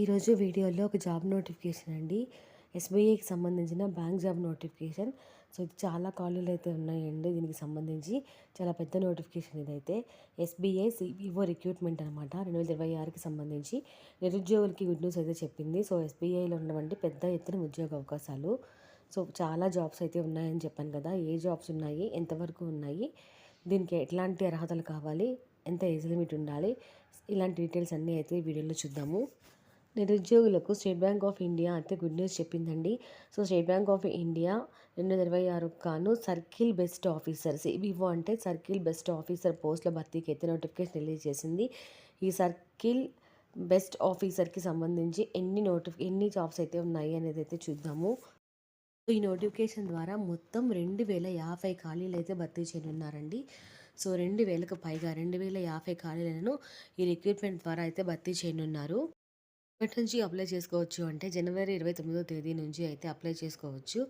ఈరోజు వీడియోలో ఒక జాబ్ నోటిఫికేషన్ అండి. ఎస్బీఐకి సంబంధించిన బ్యాంక్ జాబ్ నోటిఫికేషన్. సో ఇది చాలా కాలేజీలు అయితే ఉన్నాయండి దీనికి సంబంధించి. చాలా పెద్ద నోటిఫికేషన్ ఇదైతే. ఎస్బీఐ సిబిఓ రిక్రూట్మెంట్ అనమాట రెండు వేల ఇరవై ఆరుకి సంబంధించి. నిరుద్యోగులకి గుడ్ న్యూస్ అయితే చెప్పింది. సో ఎస్బీఐలో ఉన్నటువంటి పెద్ద ఎత్తున ఉద్యోగ అవకాశాలు. సో చాలా జాబ్స్ అయితే ఉన్నాయని చెప్పాను కదా. ఏ జాబ్స్ ఉన్నాయి? ఎంతవరకు ఉన్నాయి? దీనికి ఎట్లాంటి అర్హతలు కావాలి ఎంత ఏజ్ లిమిట్ ఉండాలి ఇలాంటి డీటెయిల్స్ అన్నీ అయితే ఈ వీడియోలో చూద్దాము. నిరుద్యోగులకు స్టేట్ బ్యాంక్ ఆఫ్ ఇండియా అయితే గుడ్ న్యూస్ చెప్పిందండి. So State Bank of India రెండు వేల ఇరవై ఆరు కాను సర్కిల్ బెస్ట్ ఆఫీసర్ సిబిఓ అంటే సర్కిల్ బెస్ట్ ఆఫీసర్ పోస్టుల భర్తీకి అయితే నోటిఫికేషన్ రిలీజ్ చేసింది. ఈ సర్కిల్ బెస్ట్ ఆఫీసర్కి సంబంధించి ఎన్ని నోటిఫి ఎన్ని జాబ్స్ అయితే ఉన్నాయి అనేది అయితే చూద్దాము. ఈ నోటిఫికేషన్ ద్వారా మొత్తం రెండు వేల యాభై ఖాళీలు అయితే భర్తీ చేయనున్నారండి. సో రెండు వేలకు పైగా రెండు వేల యాభై ఖాళీలను ఈ రిక్రూట్మెంట్ ద్వారా అయితే భర్తీ చేయనున్నారు. ఎప్పటి నుంచి అప్లై చేసుకోవచ్చు అంటే జనవరి ఇరవై తొమ్మిదో తేదీ నుంచి అయితే అప్లై చేసుకోవచ్చు.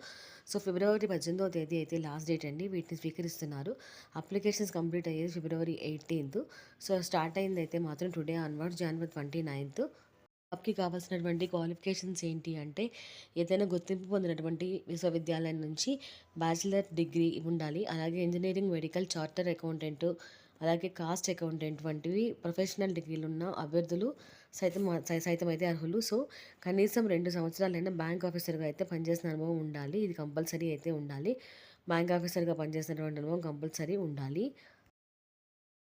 సో ఫిబ్రవరి పద్దెనిమిదో తేదీ అయితే లాస్ట్ డేట్ అండి. వీటిని స్వీకరిస్తున్నారు. అప్లికేషన్స్ కంప్లీట్ అయ్యేది ఫిబ్రవరి ఎయిటీన్త్. సో స్టార్ట్ అయింది అయితే మాత్రం today onward January twenty ninth. జాబ్కి కావాల్సినటువంటి క్వాలిఫికేషన్స్ ఏంటి అంటే ఏదైనా గుర్తింపు పొందినటువంటి విశ్వవిద్యాలయం నుంచి బ్యాచిలర్ డిగ్రీ ఉండాలి. అలాగే ఇంజనీరింగ్ మెడికల్ చార్టర్ అకౌంటెంట్ అలాగే కాస్ట్ అకౌంటెంట్ వంటివి ప్రొఫెషనల్ డిగ్రీలు ఉన్న అభ్యర్థులు సైతం సైతం అయితే అర్హులు. సో కనీసం రెండు సంవత్సరాలైనా బ్యాంక్ ఆఫీసర్గా అయితే పనిచేసిన అనుభవం ఉండాలి. ఇది కంపల్సరీ అయితే ఉండాలి. బ్యాంక్ ఆఫీసర్గా పనిచేసినటువంటి అనుభవం కంపల్సరీ ఉండాలి.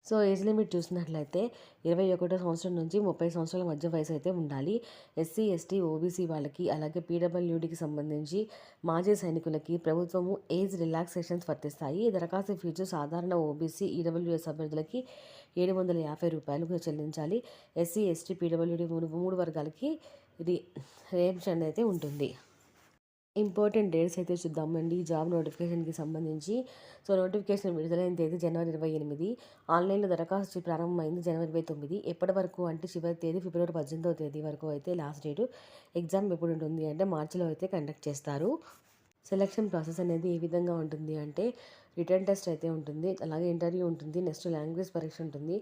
సో ఏజ్ లిమిట్ చూసినట్లయితే ఇరవై ఒకటో సంవత్సరం నుంచి ముప్పై సంవత్సరాల మధ్య వయసు అయితే ఉండాలి. ఎస్సీ ఎస్టీ ఓబీసీ వాళ్ళకి అలాగే పీడబ్ల్యూడికి సంబంధించి మాజీ సైనికులకి ప్రభుత్వము ఏజ్ రిలాక్సేషన్స్ వర్తిస్తాయి. దరఖాస్తు ఫీజు సాధారణ ఓబీసీ ఈడబ్ల్యూఎస్ అభ్యర్థులకి ఏడు వందల యాభై రూపాయలు చెల్లించాలి. ఎస్సీ ఎస్టీ పీడబ్ల్యూడి మూడు మూడు వర్గాలకి ఇది రేషన్ అయితే ఉంటుంది. ఇంపార్టెంట్ డేట్స్ అయితే చూద్దామండి. జాబ్ నోటిఫికేషన్కి సంబంధించి. సో నోటిఫికేషన్ విడుదలైన తేదీ జనవరి ఇరవై ఎనిమిది. ఆన్లైన్లో దరఖాస్తు ప్రారంభమైంది జనవరి ఇరవై తొమ్మిది. ఎప్పటి వరకు అంటే చివరి తేదీ ఫిబ్రవరి పద్దెనిమిదవ తేదీ వరకు అయితే లాస్ట్ డేటు ఎగ్జామ్ ఎప్పుడు ఉంటుంది అంటే మార్చిలో అయితే కండక్ట్ చేస్తారు. సెలక్షన్ ప్రాసెస్ అనేది ఏ విధంగా ఉంటుంది అంటే రిటర్న్ టెస్ట్ అయితే ఉంటుంది అలాగే ఇంటర్వ్యూ ఉంటుంది నెక్స్ట్ లాంగ్వేజ్ పరీక్ష ఉంటుంది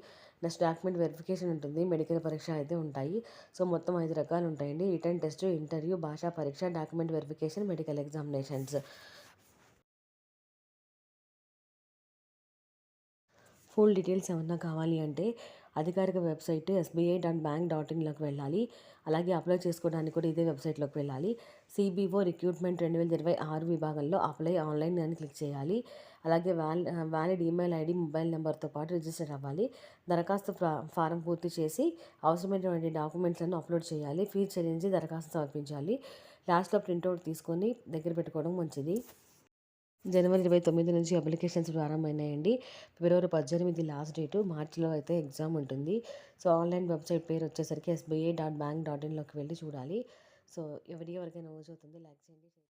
నెక్స్ట్ డాక్యుమెంట్ వెరిఫికేషన్ ఉంటుంది మెడికల్ పరీక్ష అయితే ఉంటాయి. సో మొత్తం ఐదు రకాలు ఉంటాయండి. రిటర్న్ టెస్ట్ ఇంటర్వ్యూ భాషా పరీక్ష document verification medical examinations. Full details ఏమన్నా కావాలి అంటే అధికారిక website SBI dot bank dot ఇన్లోకి వెళ్ళాలి. అలాగే అప్లై చేసుకోవడానికి కూడా ఇదే వెబ్సైట్లోకి వెళ్ళాలి. సిబిఓ రిక్రూట్మెంట్ రెండు వేల ఇరవై ఆరు విభాగంలో అప్లై ఆన్లైన్ అని క్లిక్ చేయాలి. అలాగే వ్యాల్ వ్యాలిడ్ ఈమెయిల్ ఐడి మొబైల్ నెంబర్తో పాటు రిజిస్టర్ అవ్వాలి. దరఖాస్తు ఫారం పూర్తి చేసి అవసరమైనటువంటి డాక్యుమెంట్లను అప్లోడ్ చేయాలి. ఫీజు చెల్లించి దరఖాస్తు సమర్పించాలి. లాస్ట్లో ప్రింట్అవుట్ తీసుకొని దగ్గర పెట్టుకోవడం మంచిది. జనవరి ఇరవై తొమ్మిది నుంచి అప్లికేషన్స్ ప్రారంభమైనాయండి. ఫిబ్రవరి పద్దెనిమిది లాస్ట్ డేటు. మార్చిలో అయితే ఎగ్జామ్ ఉంటుంది. సో ఆన్లైన్ వెబ్సైట్ పేరు వచ్చేసరికి ఎస్బీఐ డాట్ బ్యాంక్ డాట్ ఇన్లోకి వెళ్ళి చూడాలి. సో ఎవరికి ఎవరికైనా యూజ్ అవుతుంది లైక్ చేయండి.